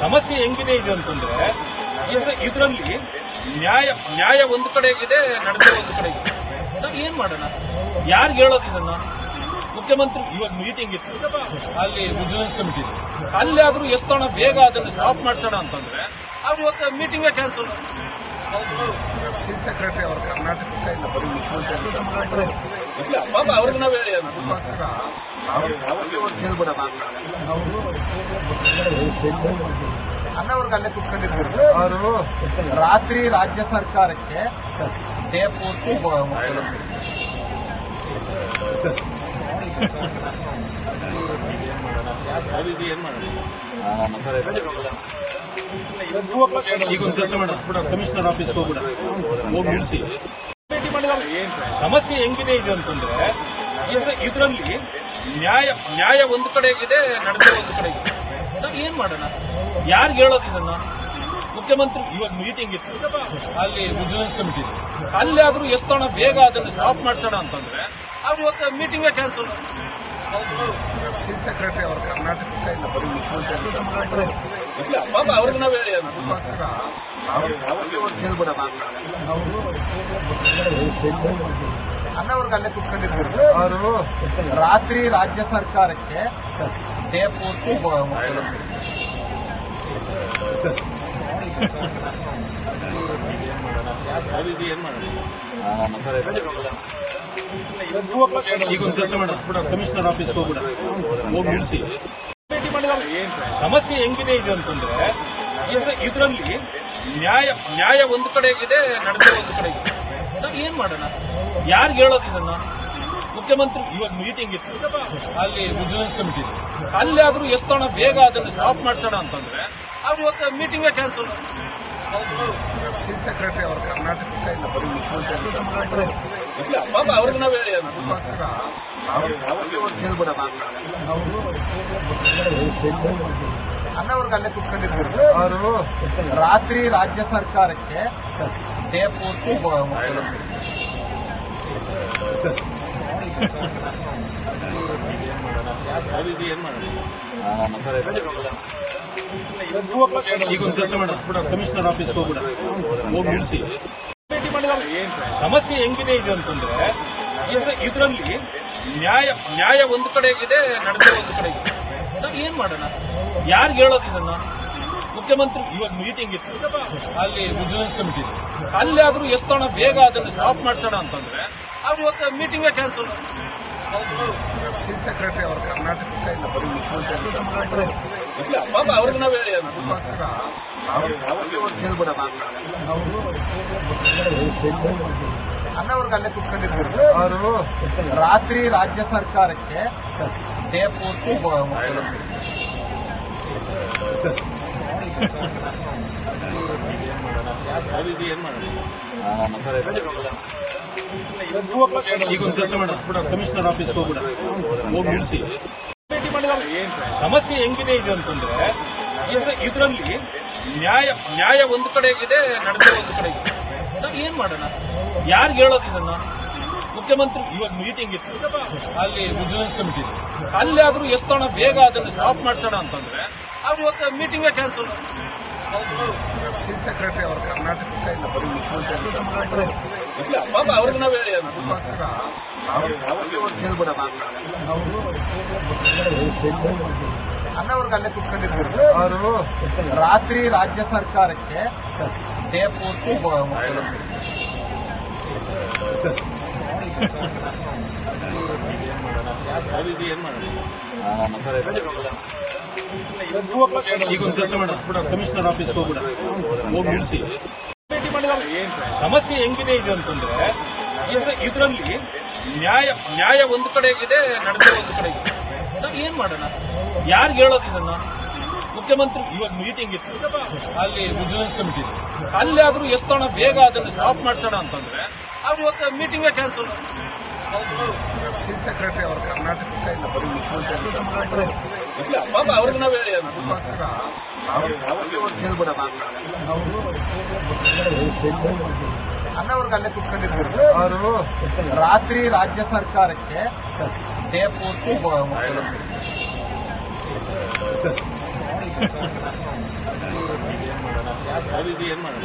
ಸಮಸ್ಯೆ ಹೆಂಗಿದೆ ಇದು ಅಂತಂದ್ರೆ ಇದ್ರ ಇದರಲ್ಲಿ ನ್ಯಾಯ ನ್ಯಾಯ ಒಂದು ಕಡೆ ಇದೆ ನಡೆದ ಒಂದು ಕಡೆ ಇದೆ. ನಾವು ಏನ್ ಮಾಡೋಣ? ಯಾರಿಗೆ ಹೇಳೋದು ಇದನ್ನ? ಮುಖ್ಯಮಂತ್ರಿ ಇವಾಗ ಮೀಟಿಂಗ್ ಇತ್ತು. ಅಲ್ಲಿ ವಿಜಿಲೆನ್ಸ್ ಕಮಿಟಿ ಅಲ್ಲಿ ಆದ್ರೂ ಎಷ್ಟೋಣ ಬೇಗ ಅದನ್ನು ಸ್ಟಾಪ್ ಮಾಡ್ಸೋಣ ಅಂತಂದ್ರೆ ಅವ್ರು ಇವತ್ತು ಮೀಟಿಂಗೇ ಕ್ಯಾನ್ಸಲ್ ಚೀಫ್ ಸೆಕ್ರೆಟರಿ ಅವರು ಕರ್ನಾಟಕದಿಂದ ಇಲ್ಲ ಬರೀ ಮುಖ್ಯಮಂತ್ರಿ ಇಲ್ಲ ಪಾಪ ಅವ್ರಿಗೆ ನಾವು ಹೇಳಿ ಅದು. ಅದಕ್ಕೋಸ್ಕರ ನಾವು ಅಲ್ಲಿ ಅಣ್ಣವ್ರಿಗೆ ಅಲ್ಲೇ ಕುತ್ಕೊಂಡಿರ್ತೀವಿ ಸರ್ ಅವರು ರಾತ್ರಿ ರಾಜ್ಯ ಸರ್ಕಾರಕ್ಕೆ ಡೇ ಪೂರ್ತಿ ಸರ್ ಏನ್ ಈಗ ಒಂದು ಕೆಲಸ ಮಾಡೋಣ. ಕಮಿಷನರ್ ಆಫೀಸ್ಗೆ ಹೋಗ್ಬಿಡ. ಹೋಗಿ ನಿಲ್ಲಿಸಿ ಭೇಟಿ ಮಾಡಿದಾಗ ಸಮಸ್ಯೆ ಹೆಂಗಿದೆ ಇದು ಅಂತಂದ್ರೆ ಇದ್ರಲ್ಲಿ ಇದರಲ್ಲಿ ನ್ಯಾಯ ನ್ಯಾಯ ಒಂದು ಕಡೆ ಇದೆ ನಡೆದ ಒಂದು ಕಡೆ ಇದೆ. ನಾವು ಏನ್ ಮಾಡೋಣ? ಯಾರು ಹೇಳೋದು ಇದನ್ನ? ಮುಖ್ಯಮಂತ್ರಿ ಇವಾಗ ಮೀಟಿಂಗ್ ಇತ್ತು. ಅಲ್ಲಿ ವಿಜಿಲೆನ್ಸ್ ಕಮಿಟಿ ಅಲ್ಲಿ ಆದ್ರೂ ಎಷ್ಟೋಣ ಬೇಗ ಅದನ್ನು ಸ್ಟಾಪ್ ಮಾಡ್ಸೋಣ ಅಂತಂದ್ರೆ ಅವ್ರು ಇವತ್ತು ಮೀಟಿಂಗೇ ಕ್ಯಾನ್ಸಲ್ ಚೀಫ್ ಸೆಕ್ರೆಟರಿ ಅವರು ಕರ್ನಾಟಕದಿಂದ ಇಲ್ಲ ಬರೀ ಮುಖ್ಯಮಂತ್ರಿ ಇಲ್ಲ ಪಾಪ ಅವ್ರಿಗೆ ನಾವು ಹೇಳಿ ಅದು. ಅದಕ್ಕೋಸ್ಕರ ಹೇಳ್ಬಿಡೋಣ ಅಣ್ಣವ್ರಿಗೆ ಅಲ್ಲೇ ಕುತ್ಕೊಂಡಿರ್ತೀವಿ ಸರ್. ಅವರು ರಾತ್ರಿ ರಾಜ್ಯ ಸರ್ಕಾರಕ್ಕೆ ಏನ್ ಮಾಡೋಣ ಈಗ ಒಂದು ಕೆಲಸ ಮಾಡೋಣ ಕಮಿಷನರ್ ಆಫೀಸ್ಗೆ ಹೋಗ್ಬಿಡ. ಹೋಗಿ ನಿಲ್ಲಿಸಿ ಭೇಟಿ ಸಮಸ್ಯೆ ಹೆಂಗಿದೆ ಇದು ಅಂತಂದ್ರೆ, ಇದ್ರ ಇದರಲ್ಲಿ ನ್ಯಾಯ ನ್ಯಾಯ ಒಂದು ಕಡೆ ಇದೆ, ನಡೆದ ಒಂದು ಕಡೆ ಇದೆ. ನಾವು ಏನ್ ಮಾಡೋಣ? ಯಾರಿಗೆ ಹೇಳೋದು ಇದನ್ನ? ಮುಖ್ಯಮಂತ್ರಿ ಇವಾಗ ಮೀಟಿಂಗ್ ಇತ್ತು. ಅಲ್ಲಿ ವಿಜಿಲೆನ್ಸ್ ಕಮಿಟಿ ಅಲ್ಲಿ ಆದ್ರೂ ಎಷ್ಟೋಣ ಬೇಗ ಅದನ್ನು ಸ್ಟಾಪ್ ಮಾಡ್ಸೋಣ ಅಂತಂದ್ರೆ ಅವ್ರು ಇವತ್ತು ಮೀಟಿಂಗೇ ಕ್ಯಾನ್ಸಲ್ ಚೀಫ್ ಸೆಕ್ರೆಟರಿ ಅವರು ಕರ್ನಾಟಕದಿಂದ ಇಲ್ಲ ಬರೀ ಮುಖ್ಯಮಂತ್ರಿ ಇಲ್ಲ ಪಾಪ ಅವ್ರಿಗೆ ನಾವು ಹೇಳಿ ಅದು. ಅದಕ್ಕೋಸ್ಕರ ನಾವು ಅಲ್ಲಿ ಕುತ್ಕೊಂಡಿರ್ತೀವಿ ಸರ್. ಅವರು ರಾತ್ರಿ ರಾಜ್ಯ ಸರ್ಕಾರಕ್ಕೆ ಸರ್. ಪೂರ್ತಿ ಸರ್ ಕೆಲಸ ಮಾಡೋಣ. ಕಮಿಷನರ್ ಆಫೀಸ್ಗೆ ಹೋಗ್ಬಿಡಿಸಿ ಸಮಸ್ಯೆ ಹೆಂಗಿದೆ ಇದು ಅಂತಂದ್ರೆ, ಇದ್ರ, ಇದರಲ್ಲಿ ನ್ಯಾಯ ನ್ಯಾಯ ಒಂದು ಇದೆ, ನಡೆದ ಒಂದು ಕಡೆ ಇದೆ. ಏನ್ ಮಾಡೋಣ? ಯಾರಿಗೆ ಹೇಳೋದು ಇದನ್ನ? ಮುಖ್ಯಮಂತ್ರಿ ಇವಾಗ ಮೀಟಿಂಗ್ ಇತ್ತು. ಅಲ್ಲಿ ವಿಜಿಲೆನ್ಸ್ ಕಮಿಟಿ ಅಲ್ಲಿ ಆದ್ರೂ ಎಷ್ಟೋಣ ಬೇಗ ಅದನ್ನು ಸ್ಟಾಪ್ ಮಾಡ್ಸೋಣ ಅಂತಂದ್ರೆ ಅವ್ರು ಇವತ್ತು ಮೀಟಿಂಗೇ ಕ್ಯಾನ್ಸಲ್ ಚೀಫ್ ಸೆಕ್ರೆಟರಿ ಅವರು ಕರ್ನಾಟಕದಿಂದ ಇಲ್ಲ ಬರೀ ಮುಖ್ಯಮಂತ್ರಿ ಇಲ್ಲ ಪಾಪ ಅವ್ರಿಗೆ ನಾವು ಹೇಳಿ ಅದು. ಅದಕ್ಕೋಸ್ಕರ ಅಣ್ಣವ್ರಿಗೆ ಅಲ್ಲೇ ಕುತ್ಕೊಂಡಿರ್ತೀವಿ ಸರ್. ಅವರು ರಾತ್ರಿ ರಾಜ್ಯ ಸರ್ಕಾರಕ್ಕೆ ಸರ್. ಪೂರ್ತಿ ಸರ್ ಕೆಲಸ ಮಾಡೋಣ. ಕಮಿಷನರ್ ಆಫೀಸ್ಗೆ ಹೋಗ್ಬಿಡ. ಸಮಸ್ಯೆ ಹೆಂಗಿದೆ ಇದು ಅಂತಂದ್ರೆ, ಇದ್ರ, ಇದರಲ್ಲಿ ನ್ಯಾಯ ನ್ಯಾಯ ಒಂದು ಇದೆ, ನಡೆದ ಒಂದು ಕಡೆ ಇದೆ. ನಾವು ಏನ್ ಮಾಡೋಣ? ಯಾರಿಗೆ ಹೇಳೋದು ಇದನ್ನ? ಮುಖ್ಯಮಂತ್ರಿ, ಇವಾಗ ಮೀಟಿಂಗ್ ಇತ್ತು. ಅಲ್ಲಿ ವಿಜಿಲೆನ್ಸ್ ಕಮಿಟಿ ಅಲ್ಲಿ ಆದ್ರೂ ಎಷ್ಟೋಣ ಬೇಗ ಅದನ್ನು ಸ್ಟಾಪ್ ಮಾಡ್ಸೋಣ ಅಂತಂದ್ರೆ ಅವ್ರು ಮೀಟಿಂಗ್ ಮೀಟಿಂಗೇ ಕ್ಯಾನ್ಸಲ್ ಚೀಫ್ ಸೆಕ್ರೆಟರಿ ಅವರು ಕರ್ನಾಟಕದಿಂದ ಇಲ್ಲ ಬರೀ ಮುಖ್ಯಮಂತ್ರಿ ಇಲ್ಲ ಪಾಪ ಅವ್ರಿಗೆ ನಾವು ಹೇಳಿ ಅದು. ಅದಕ್ಕೋಸ್ಕರ ಅಣ್ಣವ್ರಿಗೆ ಅಲ್ಲೇ ಕುತ್ಕೊಂಡಿರ್ತೀವಿ ಸರ್. ಅವರು ರಾತ್ರಿ ರಾಜ್ಯ ಸರ್ಕಾರಕ್ಕೆ ಡೇ ಪೂರ್ತಿ ಸರ್. ಅದು ಏನ್ ಈಗ ಒಂದು ಕೆಲಸ ಮಾಡೋಣ ಕಮಿಷನರ್ ಆಫೀಸ್ಗೆ ಹೋಗ್ಬಿಡ. ಹೋಗಿ ನಿಲ್ಲಿಸಿ ಭೇಟಿ ಮಾಡಿದ ಸಮಸ್ಯೆ ಹೆಂಗಿದೆ ಇದು ಅಂತಂದ್ರೆ ಇದ್ರ ಇದರಲ್ಲಿ ನ್ಯಾಯ ನ್ಯಾಯ ಒಂದು ಕಡೆ ಇದೆ ನಡೆದ ಒಂದು ಕಡೆ ಇದೆ. ನಾವು ಏನ್ ಮಾಡೋಣ? ಯಾರಿಗೆ ಹೇಳೋದು ಇದನ್ನ? ಮುಖ್ಯಮಂತ್ರಿ ಇವಾಗ ಮೀಟಿಂಗ್ ಇತ್ತು. ಅಲ್ಲಿ ವಿಜಿಲೆನ್ಸ್ ಕಮಿಟಿ ಅಲ್ಲಿ ಆದ್ರೂ ಎಷ್ಟೋಣ ಬೇಗ ಅದನ್ನು ಸ್ಟಾಪ್ ಮಾಡ್ಸೋಣ ಅಂತಂದ್ರೆ ಅವ್ರು ಇವತ್ತು ಮೀಟಿಂಗೇ ಕ್ಯಾನ್ಸಲ್ ಚೀಫ್ ಸೆಕ್ರೆಟರಿ ಅವರು ಕರ್ನಾಟಕದಿಂದ ಇಲ್ಲ ಬರೀ ಮುಖ್ಯಮಂತ್ರಿ. ಅದಕ್ಕೋಸ್ಕರ ಅಲ್ಲಿ ಕುತ್ಕೊಂಡಿರ್ತೀವಿ ಸರ್. ಅವರು ರಾತ್ರಿ ರಾಜ್ಯ ಸರ್ಕಾರಕ್ಕೆ ಡೇ ಪೂರ್ತಿ ಸರ್. ಏನು ಏನ್ ಮಾಡೋಣ